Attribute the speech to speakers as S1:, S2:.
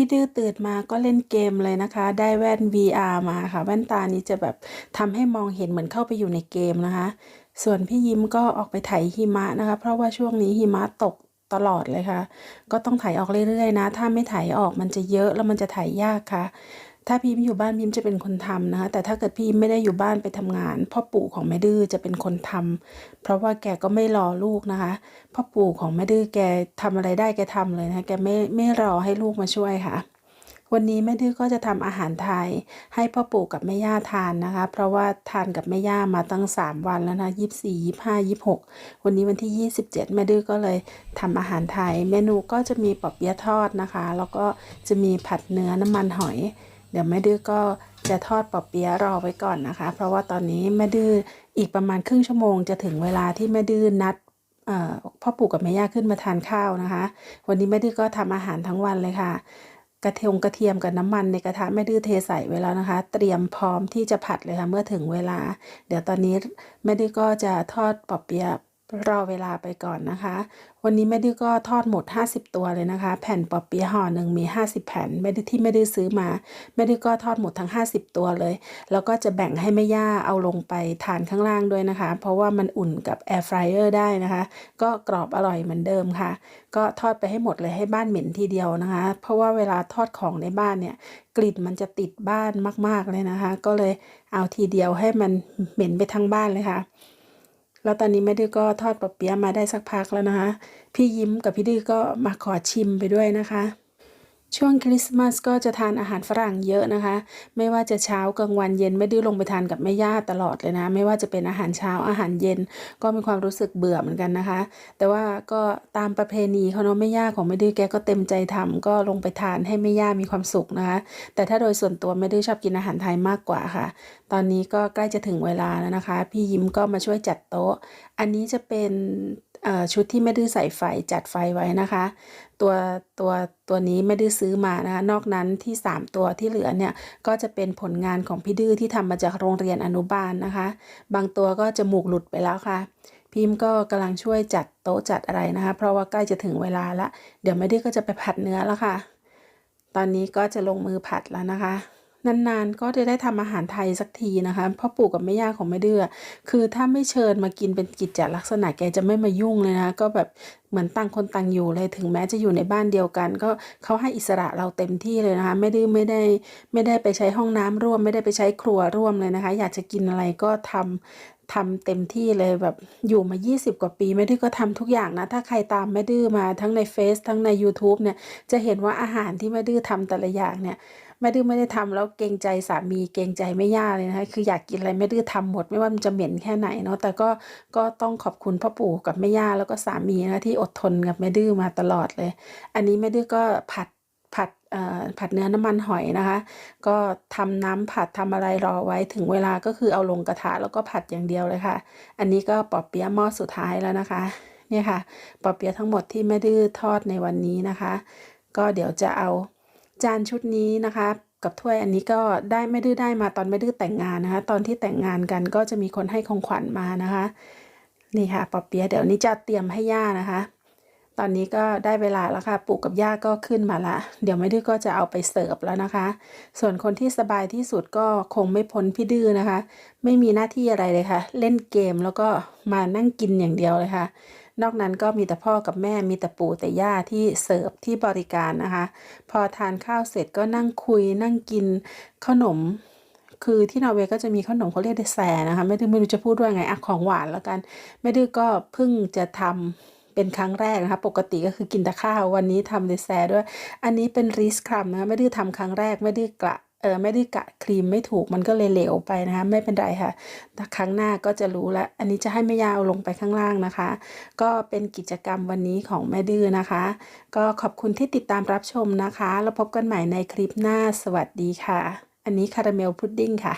S1: พี่ดื้อตื่นมาก็เล่นเกมเลยนะคะ ได้แว่น VR มาค่ะ แว่นตานี้จะแบบทำให้มองเห็นเหมือนเข้าไปอยู่ในเกมนะคะ ส่วนพี่ยิ้มก็ออกไปไถหิมะนะคะ เพราะว่าช่วงนี้หิมะตกตลอดเลยค่ะ ก็ต้องไถออกเรื่อยๆนะ ถ้าไม่ไถออกมันจะเยอะแล้วมันจะไถยากค่ะ ถ้าพิมพ์อยู่บ้านพิมพ์จะเป็นคนทำนะคะแต่ถ้าเกิดพิมพ์ไม่ได้อยู่บ้านไปทำงาน พ่อปู่ของแม่ดื้อจะเป็นคนทำเพราะว่าแกก็ไม่รอลูกนะคะ พ่อปู่ของแม่ดื้อแกทำอะไรได้แกทำเลยนะะแกไม่ไม่รอให้ลูกมาช่วยค่ะ วันนี้แม่ดื้อก็จะทำอาหารไทย ให้พ่อปู่กับแม่ย่าทานนะคะ เพราะว่าทานกับแม่ย่ามาตั้ง 3 วันแล้วนะยี่สี่ยี่ห้ายี่หกวันนี้วันที่ 27 แม่ดื้อก็เลยทำอาหารไทย เมนูก็จะมีปอบเปี๊ยะทอดนะคะ แล้วก็จะมีผัดเนื้อน้ำมันหอย เดี๋ยวแม่ดื้อก็จะทอดปอบเปี๊ยะรอไว้ก่อนนะคะ เพราะว่าตอนนี้แม่ดื้ออีกประมาณครึ่งชั่วโมงจะถึงเวลาที่แม่ดื้อนัดพ่อปู่กับแม่ย่าขึ้นมาทานข้าวนะคะ วันนี้แม่ดื้อก็ทำอาหารทั้งวันเลยค่ะ กระเทียมกระเทียมกับน้ำมันในกระทะแม่ดื้อเทใส่ไว้แล้วนะคะ เตรียมพร้อมที่จะผัดเลยค่ะเมื่อถึงเวลา เดี๋ยวตอนนี้แม่ดื้อก็จะทอดปอบเปี๊ยะ รอเวลาไปก่อนนะคะ วันนี้แม่ดื้อก็ทอดหมด 50 ตัวเลยนะคะ แผ่นปอบเปี๊ยะห่อหนึ่งมี 50 แผ่นแม่ดื้อที่แม่ดื้อซื้อมาแม่ดื้อก็ทอดหมดทั้ง 50 ตัวเลย แล้วก็จะแบ่งให้แม่ย่าเอาลงไปทานข้างล่างด้วยนะคะ เพราะว่ามันอุ่นกับแอร์ฟรายเออร์ได้นะคะ ก็กรอบอร่อยเหมือนเดิมค่ะ ก็ทอดไปให้หมดเลยให้บ้านเหม็นทีเดียวนะคะ เพราะว่าเวลาทอดของในบ้านเนี่ยกลิ่นมันจะติดบ้านมาก ๆเลยนะคะ ก็เลยเอาทีเดียวให้มันเหม็นไปทั้งบ้านเลยค่ะ แล้วตอนนี้แม่ดื้อก็ทอดปอเปี๊ยะมาได้สักพักแล้วนะคะ พี่ยิ้มกับพี่ดื้อก็มาขอชิมไปด้วยนะคะ ช่วงคริสต์มาสก็จะทานอาหารฝรั่งเยอะนะคะ ไม่ว่าจะเช้ากลางวันเย็นไม่ดื้อลงไปทานกับแม่ย่าตลอดเลยนะ ไม่ว่าจะเป็นอาหารเช้าอาหารเย็น ก็มีความรู้สึกเบื่อเหมือนกันนะคะ แต่ว่าก็ตามประเพณีเขาเนาะแม่ย่าของแม่ดื้อแกก็เต็มใจทำก็ลงไปทานให้แม่ย่ามีความสุขนะคะ แต่ถ้าโดยส่วนตัวแม่ดื้อชอบกินอาหารไทยมากกว่าค่ะ ตอนนี้ก็ใกล้จะถึงเวลาแล้วนะคะ พี่ยิ้มก็มาช่วยจัดโต๊ะ อันนี้จะเป็น ชุดที่แม่ดื้อใส่ไฟจัดไฟไว้นะคะ ตัวตัวตัวนี้ไม่ได้อซื้อมานะคะ นอกนั้นที่ 3 ตัวที่เหลือเนี่ยก็จะเป็นผลงานของพี่ดื้อที่ทำมาจากโรงเรียนอนุบาลนะคะ บางตัวก็จมูกหลุดไปแล้วค่ะ พิมพ์ก็กำลังช่วยจัดโต๊ะจัดอะไรนะคะ เพราะว่าใกล้จะถึงเวลาละเดี๋ยวไม่ดื้อก็จะไปผัดเนื้อแล้วค่ะ ตอนนี้ก็จะลงมือผัดแล้วนะคะ นานๆ ก็จะได้ทำอาหารไทยสักทีนะคะพ่อปู่กับแม่ย่าของแม่เดือคือถ้าไม่เชิญมากินเป็นกิจจลักษณะแกจะไม่มายุ่งเลยนะ ก็แบบเหมือนต่างคนต่างอยู่เลยถึงแม้จะอยู่ในบ้านเดียวกัน ก็เขาให้อิสระเราเต็มที่เลยนะคะ ไม่ดื้อไม่ได้ไม่ได้ไปใช้ห้องน้ำร่วม ไม่ได้ไปใช้ครัวร่วมเลยนะคะ อยากจะกินอะไรก็ทำทำเต็มที่เลยแบบอยู่มา 20 กว่าปีแม่ดื้อก็ทำทุกอย่างนะ ถ้าใครตามแม่ดื้อมาทั้งในเฟซทั้งใน YouTube เนี่ยจะเห็นว่าอาหารที่แม่ดื้อทำแต่ละอย่างเนี่ยแม่ดื้อไม่ได้ทำแล้วเกรงใจสามีเกรงใจแม่ย่าเลยนะคะคืออยากกินอะไรแม่ดื้อทำหมดไม่ว่ามันจะเหม็นแค่ไหนเนาะแต่ก็ก็ต้องขอบคุณพ่อปู่กับแม่ย่าแล้วก็สามีนะที่อดทนกับแม่ดื้อมาตลอดเลย อันนี้แม่ดื้อก็ผัดผัดเอ่อผัดเนื้อน้ำมันหอยนะคะ ก็ทำน้ำผัดทำอะไรรอไว้ถึงเวลาก็คือเอาลงกระทะแล้วก็ผัดอย่างเดียวเลยค่ะ อันนี้ก็ปอเปี๊ยะหม้อสุดท้ายแล้วนะคะ เนี่ยค่ะ ปอเปี๊ยะทั้งหมดที่แม่ดื้อทอดในวันนี้นะคะ ก็เดี๋ยวจะเอาจานชุดนี้นะคะ กับถ้วยอันนี้ก็ได้แม่ดื้อได้มาตอนแม่ดื้อแต่งงานนะคะ ตอนที่แต่งงานกันก็จะมีคนให้ของขวัญมานะคะ นี่ค่ะปอเปี๊ยะเดี๋ยวนี้จะเตรียมให้ย่านะคะ ตอนนี้ก็ได้เวลาแล้วค่ะปู่กับย่าก็ขึ้นมาละ เดี๋ยวไม่ดื้อก็จะเอาไปเสิร์ฟแล้วนะคะ ส่วนคนที่สบายที่สุดก็คงไม่พ้นพี่ดื้อนะคะ ไม่มีหน้าที่อะไรเลยค่ะ เล่นเกมแล้วก็มานั่งกินอย่างเดียวเลยค่ะ นอกนั้นก็มีแต่พ่อกับแม่มีแต่ปู่แต่ย่าที่เสิร์ฟที่บริการนะคะ พอทานข้าวเสร็จก็นั่งคุยนั่งกินขนม คือที่นอร์เวย์ก็จะมีขนมเขาเรียกเดแซนะคะไม่ดื้อไม่รู้จะพูดว่าไงอะของหวานแล้วกัน ไม่ดื้อก็เพิ่งจะทำเป็นครั้งแรกนะคะปกติก็คือกินแต่ข้าววันนี้ทำเดแซด้วย อันนี้เป็นรีสครัมนะคะไม่ดื้อทำครั้งแรกไม่ดื้อกะเออไม่ได้กะครีมไม่ถูกมันก็เลยเหลวไปนะคะ ไม่เป็นไรค่ะแต่ครั้งหน้าก็จะรู้ล้วอันนี้จะให้แม่ยาวลงไปข้างล่างนะคะ ก็เป็นกิจกรรมวันนี้ของแม่ดื้อนะคะ ก็ขอบคุณที่ติดตามรับชมนะคะ แล้วพบกันใหม่ในคลิปหน้าสวัสดีค่ะ อันนี้คาราเมลพุดดิ้งค่ะ